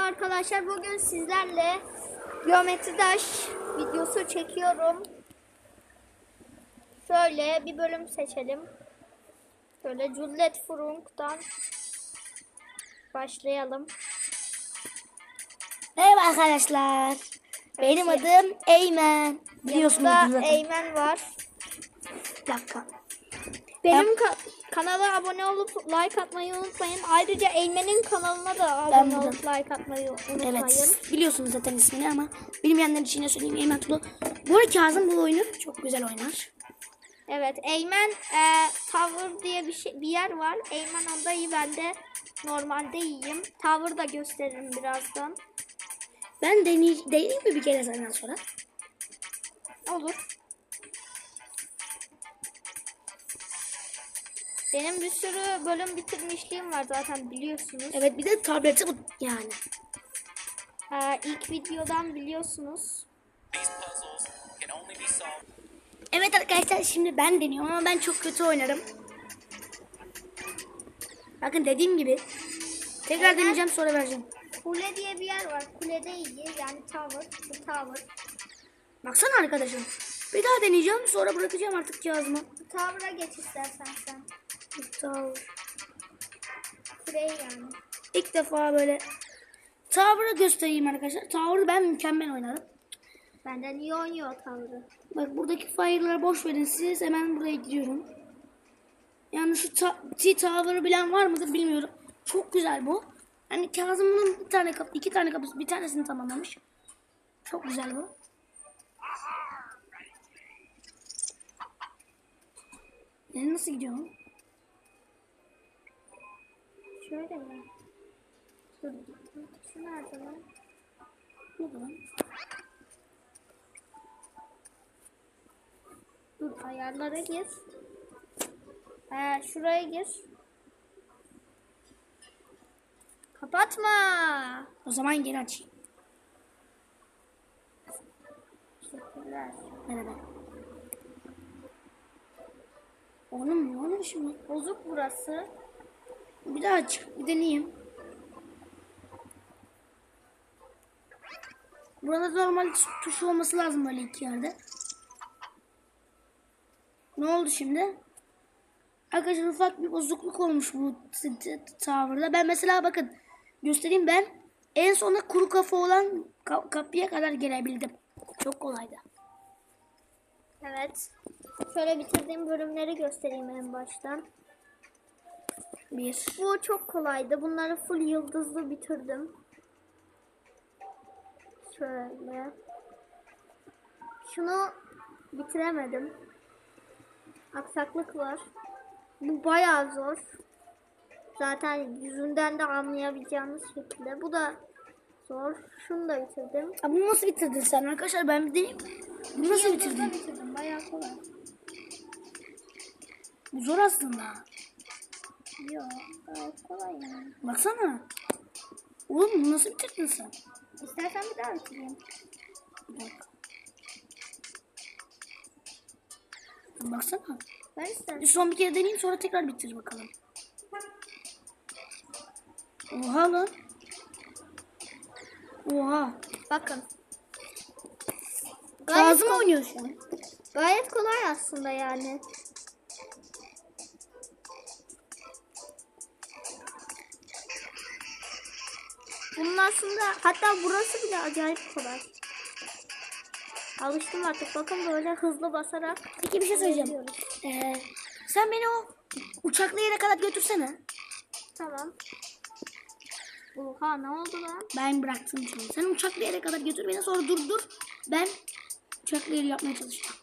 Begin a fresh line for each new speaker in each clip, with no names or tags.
arkadaşlar. Bugün sizlerle geometri taş videosu çekiyorum. Şöyle bir bölüm seçelim. Şöyle Juliet Frunk'tan başlayalım.
Merhaba arkadaşlar. Benim adım Eymen. Biliyorsunuz
Yanımda
zaten.
Eymen var.
Bir dakika.
Benim ka- kanala abone olup like atmayı unutmayın. Ayrıca Eymen'in kanalına da abone
Ben
olup like atmayı unutmayın.
Evet. Biliyorsunuz zaten ismini ama bilmeyenler için de söyleyeyim. Eymen Tulu. Bu arada Kazım bu oyunu çok güzel oynar.
Evet, Eymen e, Tower diye bir şey bir yer var. Eymen onda iyi, ben de normalde iyiyim. Tower da gösteririm birazdan.
Ben deney, deneyeyim mi bir kere senden sonra?
Olur. Benim bir sürü bölüm bitirmişliğim var zaten biliyorsunuz.
Evet bir de tableti bu yani.
E, ilk videodan biliyorsunuz.
Evet arkadaşlar şimdi ben deniyorum ama ben çok kötü oynarım. Bakın dediğim gibi. Tekrar
Evet.
deneyeceğim sonra vereceğim.
Kule diye bir yer var. Kulede iyi yani Tower. Bu Tower.
Baksana arkadaşım. Bir daha deneyeceğim sonra bırakacağım artık cihazımı.
Tower'a geç istersen sen. Kuleyi yani.
İlk defa böyle Tower'ı göstereyim arkadaşlar. Tower'ı ben mükemmel oynarım.
Benden iyi oynuyor Tower'ı.
Bak buradaki fire'ları boş verin siz. Hemen buraya gidiyorum. Yani şu ta- T-Tower'ı bilen var mıdır bilmiyorum. Çok güzel bu. Hani Kazım bunun bir tane kapı, iki tane kapısı, bir tanesini tamamlamış. Çok güzel bu. Yani nasıl gidiyor? Bu?
Şöyle mi? Dur, dur, şu nerede lan?
Ne kadar?
Dur ayarlara gir. Ee, şuraya gir. Kapatma.
O zaman geri açayım.
Teşekkürler.
Merhaba. Oğlum ne oluyor şimdi?
Bozuk burası.
Bir daha aç. Bir deneyeyim. Burada normal tuşu olması lazım böyle iki yerde. Ne oldu şimdi? Arkadaşlar ufak bir bozukluk olmuş bu t- t- tower'da. Ben mesela bakın göstereyim ben en sona kuru kafa olan ka- kapıya kadar gelebildim. Çok kolaydı.
Evet. Şöyle bitirdiğim bölümleri göstereyim en baştan.
Bir.
Bu çok kolaydı. Bunları full yıldızlı bitirdim. Şöyle. Şunu bitiremedim. Aksaklık var. Bu bayağı zor. Zaten yüzünden de anlayabileceğiniz şekilde. Bu da zor. Şunu da bitirdim.
Ya bunu nasıl bitirdin sen arkadaşlar? Ben bir deneyeyim. Bunu nasıl bitirdin?
bitirdim. Bayağı kolay.
Bu zor aslında.
Yok. Gayet kolay yani.
Baksana. Oğlum nasıl bitirdin sen?
İstersen bir daha bitireyim.
Dakika. Baksana.
Ben istersen.
Son bir kere deneyeyim sonra tekrar bitir bakalım. Oha lan. Oha.
Bakın. Gayet,
Kazım oynuyor şu an.
gayet kolay aslında yani. Bunun aslında hatta burası bile acayip kolay. Alıştım artık. Bakın böyle hızlı basarak.
Peki bir şey söyleyeceğim. Ee, sen beni o uçaklı yere kadar götürsene.
Tamam. Oha ne oldu lan?
Ben bıraktım çünkü. Sen uçaklı yere kadar götür beni sonra dur dur. Ben uçaklı yeri yapmaya çalışacağım.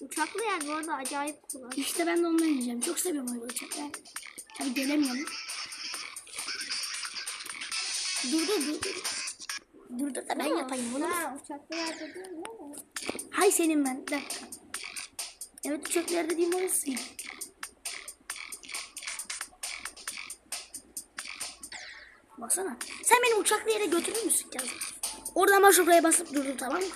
Uçaklı yer bu arada acayip kolay.
İşte ben de ondan yiyeceğim. Çok seviyorum öyle uçakları. Tabii gelemiyorum. Dur dur dur dur. Dur da ben yapayım bunu.
Ha uçaklı yer dediğin ne?
Hay senin ben. Dakika. Evet uçaklı yer dediğim orasıydı. Baksana. Sen beni uçaklı yere götürür müsün Kazım? Oradan ben şuraya basıp durdum tamam mı?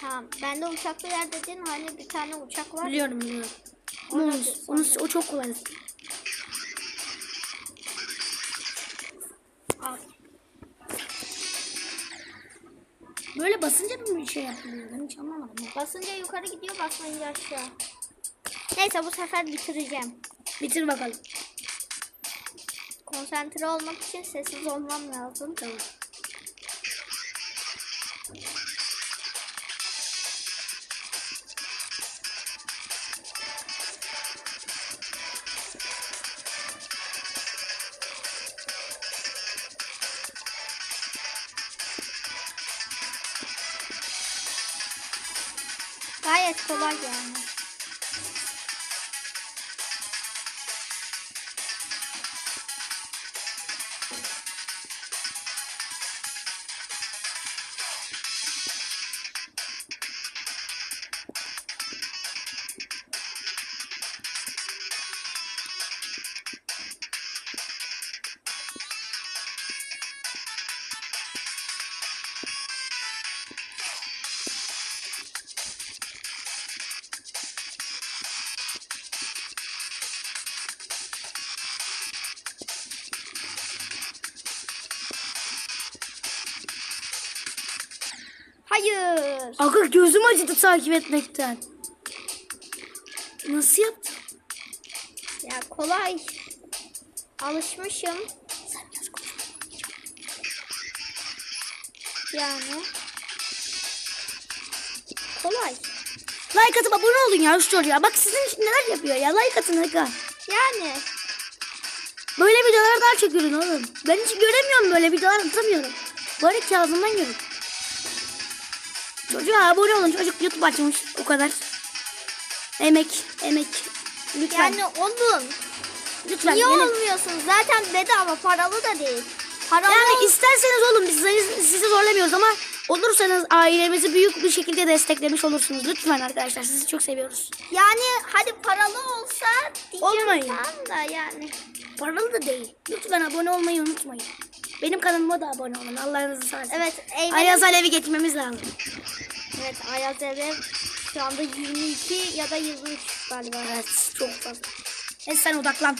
Tamam. Ben de uçaklı yer dediğin hani bir tane uçak var.
Biliyorum biliyorum. Onu, onu, o çok kolay. Böyle basınca mı bir şey yapılıyor? Ben hiç anlamadım.
Basınca yukarı gidiyor basmayınca aşağı. Neyse bu sefer bitireceğim.
Bitir bakalım.
Konsantre olmak için sessiz olmam lazım.
Tamam.
Gayet kolay yani. Hayır.
Aga gözüm acıdı takip etmekten. Nasıl yaptın?
Ya kolay. Alışmışım. Yani. Kolay.
Like atıp abone olun ya şu çocuğa. Bak sizin için neler yapıyor ya. Like atın aga.
Yani.
Böyle videolar daha çok görün oğlum. Ben hiç göremiyorum böyle videolar atamıyorum. Bari Kazım'dan görün. Çocuğa abone olun. Çocuk YouTube açmış. O kadar. Emek. Emek. Lütfen.
Yani olun.
lütfen.
Niye
gelin.
olmuyorsun? Zaten bedava paralı da değil. Paralı
Yani
ol-
isterseniz olun biz sizi, zorlamıyoruz ama olursanız ailemizi büyük bir şekilde desteklemiş olursunuz. Lütfen arkadaşlar sizi çok seviyoruz.
yani hadi paralı olsa diyeceğim
Olmayın.
da yani.
Paralı da değil. Lütfen abone olmayı unutmayın. Benim kanalıma da abone olun. Allah'ınızı seversen.
Evet Eymen'in-
Ayaz Alev'i geçmemiz lazım.
Evet Ayaz Eve şu anda 22 ya da 23 galiba.
Evet çok fazla. Evet sen odaklan.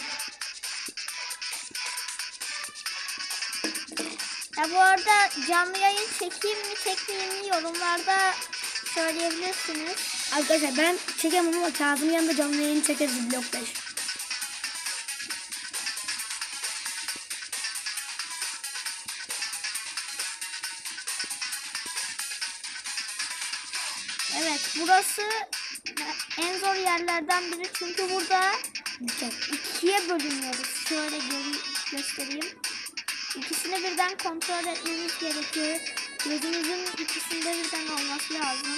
Ya bu arada canlı yayın çekeyim mi çekmeyeyim mi yorumlarda söyleyebilirsiniz.
Arkadaşlar ben çekemem ama Kazım'ın yanında canlı yayın çekeriz blok 5.
Evet burası en zor yerlerden biri çünkü burada ikiye bölünüyoruz. Şöyle gö- göstereyim. İkisini birden kontrol etmemiz gerekiyor. Gözümüzün ikisinde birden olması lazım.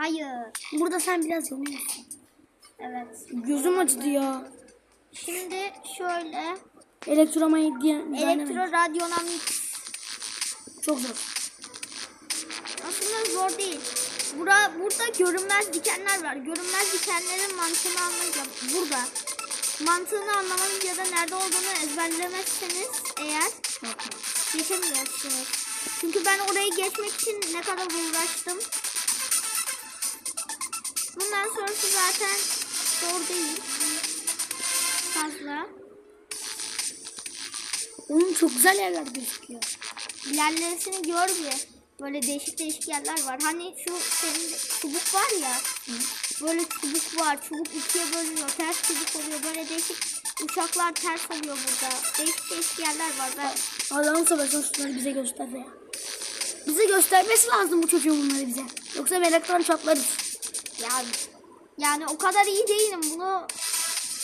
Hayır.
Burada sen biraz yanıyorsun.
Evet.
Gözüm acıdı ya.
Şimdi şöyle
Elektromanyetik
elektro radyonamik
çok zor.
aslında zor değil. Bura, burada görünmez dikenler var. Görünmez dikenlerin mantığını anlayacağım. Burada. Mantığını anlamanız ya da nerede olduğunu ezberlemezseniz eğer geçemiyorsunuz. Çünkü ben orayı geçmek için ne kadar uğraştım. Bundan sonrası zaten zor değil. Fazla.
Oğlum çok güzel yerler gözüküyor.
İlerlerisini gör bir. Böyle değişik değişik yerler var. Hani şu senin çubuk var ya. Böyle çubuk var. Çubuk ikiye bölünüyor. Ters çubuk oluyor. Böyle değişik uçaklar ters oluyor burada. Değişik değişik yerler var. Ben
Allah'ın seversen şunları bize göster ya. Bize göstermesi lazım bu çocuğun bunları bize. Yoksa melekten çatlarız.
Yani yani o kadar iyi değilim. Bunu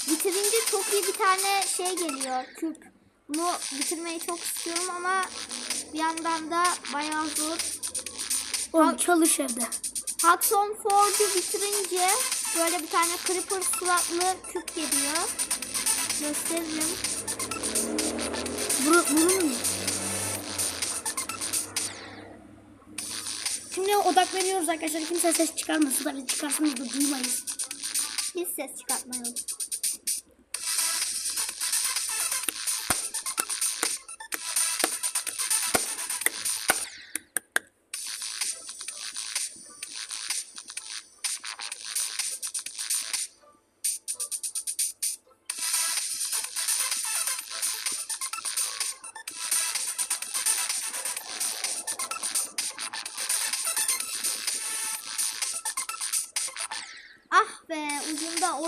bitirince çok iyi bir tane şey geliyor. Küp. Bunu bitirmeyi çok istiyorum ama bir yandan da bayağı zor.
Oğlum çalış evde.
Hudson Ford'u bitirince böyle bir tane creeper suratlı küp geliyor. Gösteririm.
Buru, bunu odaklanıyoruz arkadaşlar. Kimse ses çıkarmasın. Tabii çıkarsanız da duymayız.
Hiç ses çıkartmayalım.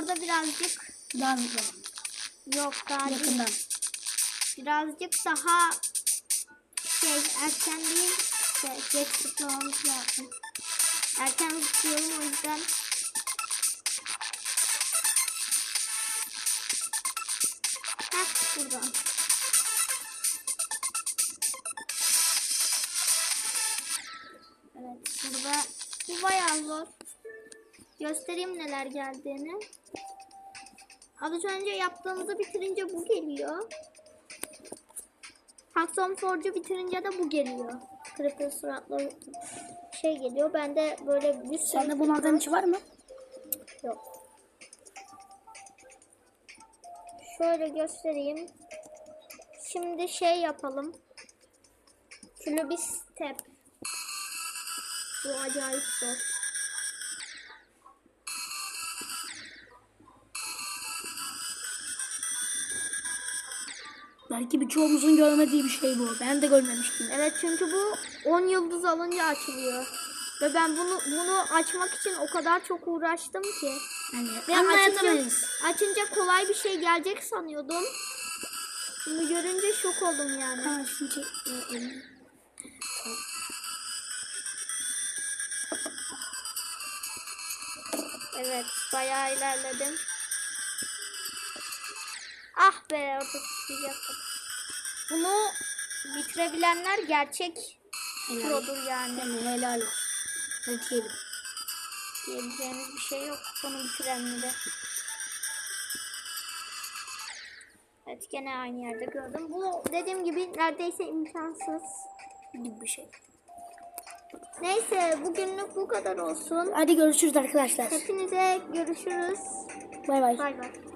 Orada birazcık
Daha
yok daha değil.
Yakından.
Birazcık daha şey erken değil de geç zıplamamız lazım. Erken zıplıyorum o yüzden. Heh buradan. Evet burada bu bayağı zor. Göstereyim neler geldiğini. Az önce yaptığımızı bitirince bu geliyor. Hackson Forge'u bitirince de bu geliyor. Creeper suratlı şey geliyor. Bende böyle bir sürü
Sende bunlardan içi var mı?
yok. Şöyle göstereyim. Şimdi şey yapalım. Bir step. Bu acayip zor.
Belki birçoğumuzun görmediği bir şey bu. Ben de görmemiştim.
Evet çünkü bu 10 yıldız alınca açılıyor. Ve ben bunu bunu açmak için o kadar çok uğraştım ki.
Yani
Ve açınca, açınca kolay bir şey gelecek sanıyordum. Şimdi görünce şok oldum yani.
Ha şunu çek. e, elini.
Evet bayağı ilerledim. Ah be orada tutmayacaktım. Bunu bitirebilenler gerçek
Helal.
produr yani.
Yani helal olsun. Hadi diyelim.
Diyebileceğimiz bir şey yok bunu bitirenlere. Evet gene aynı yerde gördüm. Bu dediğim gibi neredeyse imkansız.
Gibi bir şey.
Neyse bugünlük bu kadar olsun.
Hadi görüşürüz arkadaşlar.
Hepinize görüşürüz.
Bay bay.
Bay bay.